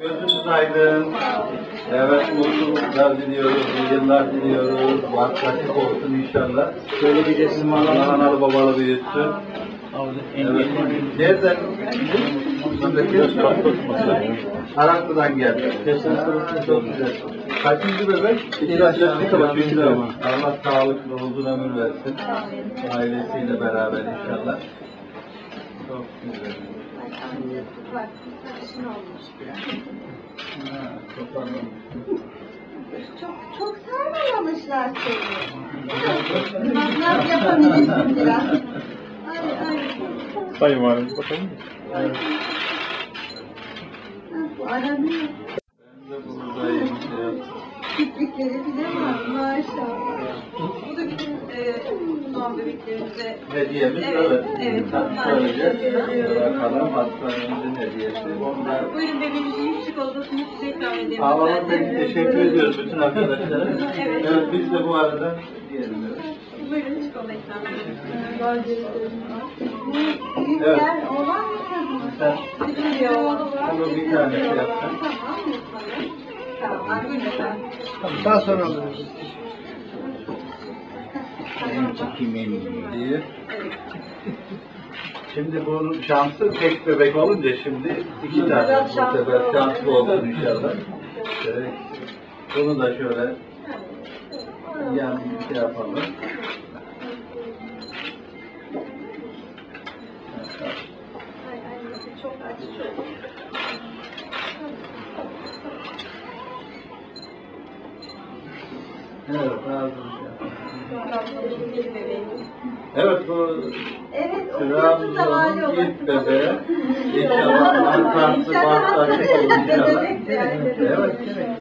Gözünüz aydın. Evet, mutluluklar diliyoruz, iyi yıllar diliyoruz. Vakti olsun inşallah. Şöyle bir resim Allah alalım. analı babalı büyütsün. Evet. Nereden? Araklı'dan geldi. Çok güzel. Kaçıncı bebek? İlaçlar Kaçıncı üçüncü bebek? ama. Allah sağlıklı uzun ömür versin. Ailesiyle beraber inşallah. Çok güzel. Ha, çok anladım. Çok çok sarmalamışlar seni. Nasıl yapabilirsin biraz. Ay ay. Sayın Valim bakalım. Ha, Bu aranıyor. E, doğan bebeklerimize Hediyemiz Evet, evet. evet. Söyleyeceğiz. Bakalım hastanemizin hediyesi. Onlar Buyurun bebeğimizin yüz çikolatasını size ikram edelim. Ağlamam peki teşekkür ediyoruz bütün arkadaşlara. Evet. evet biz de bu arada diyelim. evet. Buyurun çikolata ikram edelim. Büyükler olan mı? Sen Küçük bir oğlu var. Bunu bir tane şey yapsın. Tamam. Tamam, efendim. Daha sonra alırız. İyi. Şimdi bunun şansı tek bebek olunca şimdi iki tane bu sefer şanslı olsun inşallah. Evet. Bunu da şöyle yan bir şey yapalım. Ay ay çok aç. Olsun. Gelin bebeğimiz. Evet bu Evet, o fiyatı da var Trabzon'un ilk bebeği. İnşallah mantarsı, mantarsı olur inşallah. Evet, evet.